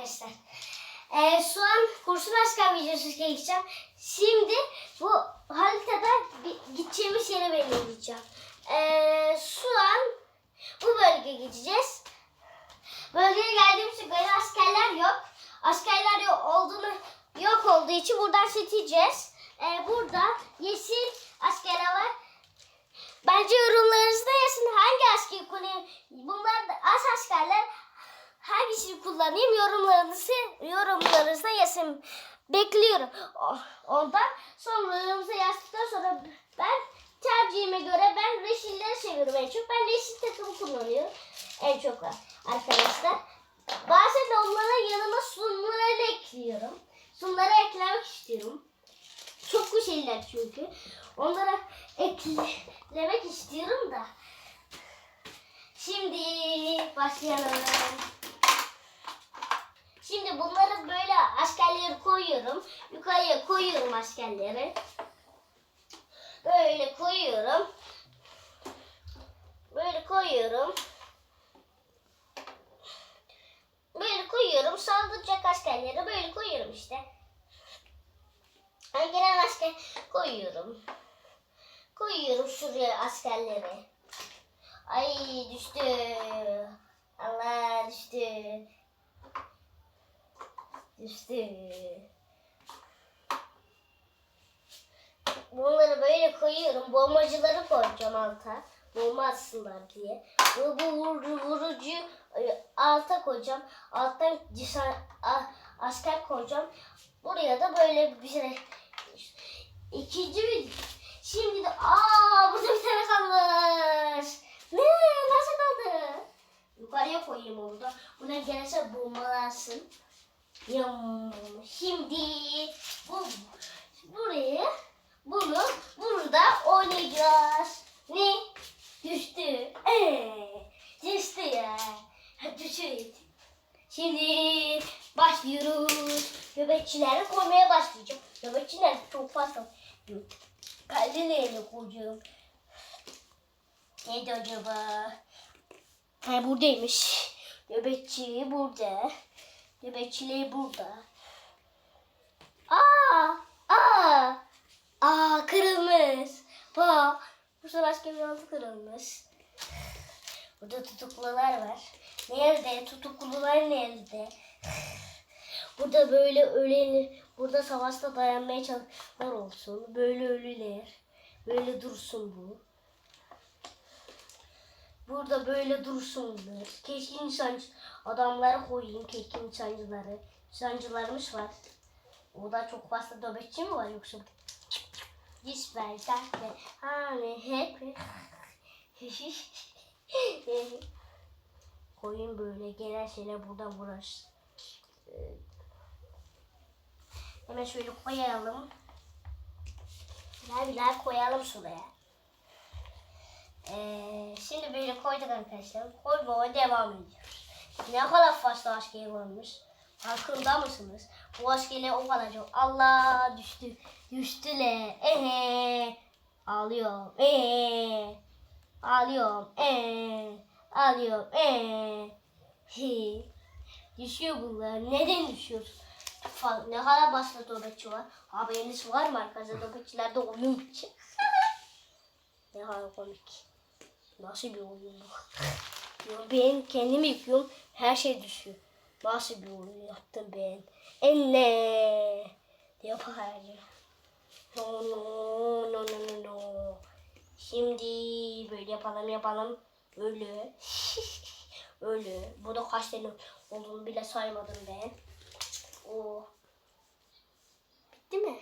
arkadaşlar. Ee, şu an kursu başkan videosu çekeceğim. Şimdi bu haritada gideceğimiz yere belirleyeceğim. Ee, şu an bu bölgeye gideceğiz. Bölgeye geldiğimizde böyle askerler yok. Askerler yok olduğunu yok olduğu için buradan seçeceğiz. Ee, burada yeşil askerler var. Bence yorumlarınızda yazın hangi askeri kullanayım. Bunlar da az askerler. Hangisini kullanayım yorumlarınızı yorumlarınızda yazın. Bekliyorum. O- Ondan sonra yorumunuza yazdıktan sonra ben tercihime göre ben reşilleri seviyorum en çok. Ben reşil takımı kullanıyorum en çok arkadaşlar. Bazen onlara yanına sunumları ekliyorum. Sunumları eklemek istiyorum. Çok güzeller çünkü. Onlara eklemek istiyorum da. Şimdi başlayalım. Şimdi bunları böyle askerleri koyuyorum. Yukarıya koyuyorum askerleri. Böyle koyuyorum. Böyle koyuyorum. Böyle koyuyorum. Saldıracak askerleri böyle koyuyorum işte. Ben gelen asker koyuyorum. Koyuyorum şuraya askerleri. Ay düştü. Allah düştü. Düştü. Bunları böyle koyuyorum. Bombacıları koyacağım alta. Bomba diye. Bu, bu vur- vurucu e, alta koyacağım. Alttan cisa- a- asker koyacağım. Buraya da böyle bir şey. İkinci bir Şimdi de aa burada bir tane kalmış. Ne? Nasıl kaldı? Yukarıya koyayım onu da. Buradan gelirse bombalansın. Yum. Şimdi bu buraya bunu burada oynayacağız. Ne? Düştü. Ee, düştü ya. Düştü. Şimdi başlıyoruz. Nöbetçileri koymaya başlayacağım. Nöbetçiler çok fazla. Kalbi neyle koyacağım? Neydi acaba? Ha buradaymış. Nöbetçi burada. Nöbetçileri burada. Aa! Aa! Aa kırılmış. Bak. Bu sefer askeri altı kırılmış. Burada tutuklular var. Nerede? Tutuklular nerede? Burada böyle ölenler, burada savaşta dayanmaya çalışanlar olsun. Böyle ölüler. Böyle dursun bu. Burada böyle dursunlar. Keşke insan adamları koyayım. Keşke insancıları. İnsancılarımız var. O da çok fazla nöbetçi mi var yoksa? Cisber, dertler, hani hep. Koyun böyle gelen şeyler buradan burası. Hemen şöyle koyalım. Birer birer koyalım şuraya. Ee, şimdi böyle koyduk arkadaşlar. Koymaya devam ediyoruz. Ne kadar fazla asker varmış. Farkında mısınız? Bu askerler o kadar çok. Allah düştü. Düştüler. Ehe. Ağlıyorum. Ehe. Ağlıyorum. Ehe. Ağlıyorum. Ehe. He. Düşüyor bunlar. Neden düşüyor? Ne kadar başta nöbetçi var. Haberiniz var mı arkadaşlar? Nöbetçilerde oyun bitecek. ne kadar komik. Nasıl bir oyun bu? Ya ben kendimi yıkıyorum. Her şey düşüyor. Nasıl bir oyun yaptım ben? Elle. Yapar. No no no no no. Şimdi böyle yapalım yapalım. Öyle. Öyle. Bu da kaç tane olduğunu bile saymadım ben. O. Bitti mi?